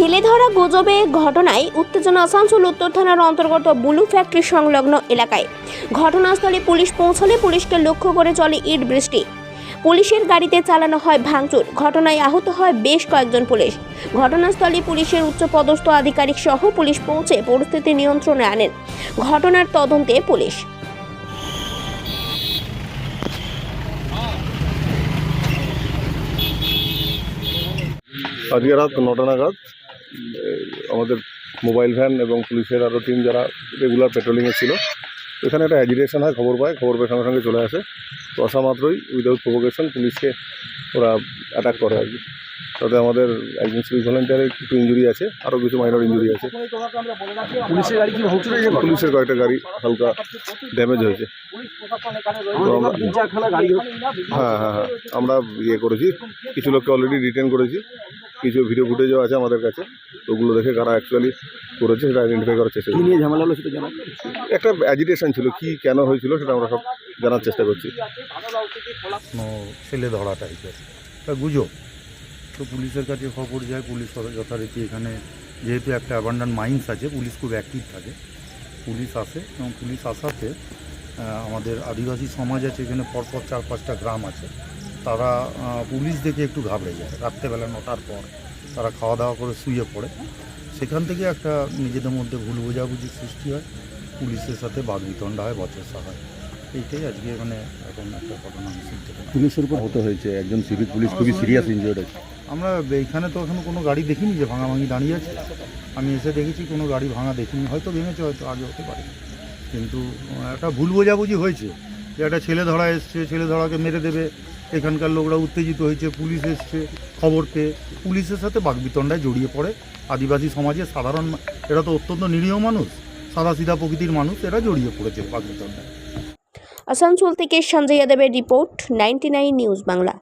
ছেলে ধরা গুজবে ঘটনায় উত্তেজনা আসানসোল উত্তর থানার অন্তর্গত বুলু ফ্যাক্টরি সংলগ্ন এলাকায়। ঘটনাস্থলে পুলিশ পৌঁছলে পুলিশকে লক্ষ্য করে চলে ইট বৃষ্টি। পুলিশের গাড়িতে চালানো হয় ভাঙচুর। ঘটনায় আহত হয় বেশ কয়েকজন পুলিশ। ঘটনাস্থলে পুলিশের উচ্চপদস্থ আধিকারিক সহ পুলিশ পৌঁছে পরিস্থিতি নিয়ন্ত্রণে আনেন। ঘটনার তদন্তে পুলিশ। আজকে রাত নটা নাগাদ আমাদের মোবাইল ভ্যান এবং পুলিশের আরও টিম যারা রেগুলার পেট্রোলিংয়ে ছিল এখানে একটা অ্যাজিটেশন হয় খবর পায় খবর পেয়ে সঙ্গে সঙ্গে চলে আসে। তো আসা মাত্রই উইদাউট প্রভোকেশন পুলিশকে ওরা অ্যাটাক করে আর কি। তাতে আমাদের একজন সিভিক ভলেন্টিয়ারের একটু ইঞ্জুরি আছে আরও কিছু মাইনর ইঞ্জুরি আছে। পুলিশের গাড়ি কি পুলিশের কয়েকটা গাড়ি হালকা ড্যামেজ হয়েছে। হ্যাঁ হ্যাঁ হ্যাঁ আমরা ইয়ে করেছি কিছু লোককে অলরেডি রিটেন করেছি। কিছু ভিডিও ফুটেজও আছে আমাদের কাছে। তো ওগুলো দেখে কারা অ্যাকচুয়ালি করেছে সেটা আইডেন্টিফাই করার চেষ্টা কি করছি নিয়ে ঝামেলা হলো সেটা জানা একটা অ্যাজিটেশন ছিল কি কেন হয়েছিল সেটা আমরা সব জানার চেষ্টা করছি। কোনো ছেলে ধরা টাইপের তা গুজব। তো পুলিশের কাছে খবর যায় পুলিশ যথারীতি এখানে যেহেতু একটা অ্যাবান্ডান মাইন্স আছে পুলিশ খুব অ্যাক্টিভ থাকে। পুলিশ আসে এবং পুলিশ আসাতে আমাদের আদিবাসী সমাজ আছে এখানে পরপর চার পাঁচটা গ্রাম আছে। তারা পুলিশ দেখে একটু ঘাবড়ে যায়। রাত্রেবেলা নটার পর তারা খাওয়া দাওয়া করে শুয়ে পড়ে। সেখান থেকে একটা নিজেদের মধ্যে ভুল বোঝাবুঝি সৃষ্টি হয়। পুলিশের সাথে বাগবিতণ্ডা হয় বচসা হয়। এইটাই আজকে মানে এখন একটা ঘটনা আমি শুনতে পুলিশের উপর হতে হয়েছে একজন সিভিক পুলিশ খুবই সিরিয়াস ইনজিওর্ড আছে। আমরা এইখানে তো এখনও কোনো গাড়ি দেখিনি যে ভাঙাভাঙি দাঁড়িয়ে আছে। আমি এসে দেখেছি কোনো গাড়ি ভাঙা দেখিনি। হয়তো ভেঙেছে হয়তো আগে হতে পারে। কিন্তু একটা ভুল বোঝাবুঝি হয়েছে যে একটা ছেলে ধরা এসছে ছেলে ধরাকে মেরে দেবে। এখানকার লোকরা উত্তেজিত হয়েছে, পুলিশ এসছে খবর পেয়ে পুলিশের সাথে বাগবিতণ্ডায় জড়িয়ে পড়ে। আদিবাসী সমাজে সাধারণ এরা তো অত্যন্ত নিরীহ মানুষ। সাদা সিধা প্রকৃতির মানুষ, এরা জড়িয়ে পড়েছে বাগবিতণ্ডায়। আসানসোল থেকে সঞ্জয় যাদবের রিপোর্ট, নাইনটি নিউজ বাংলা।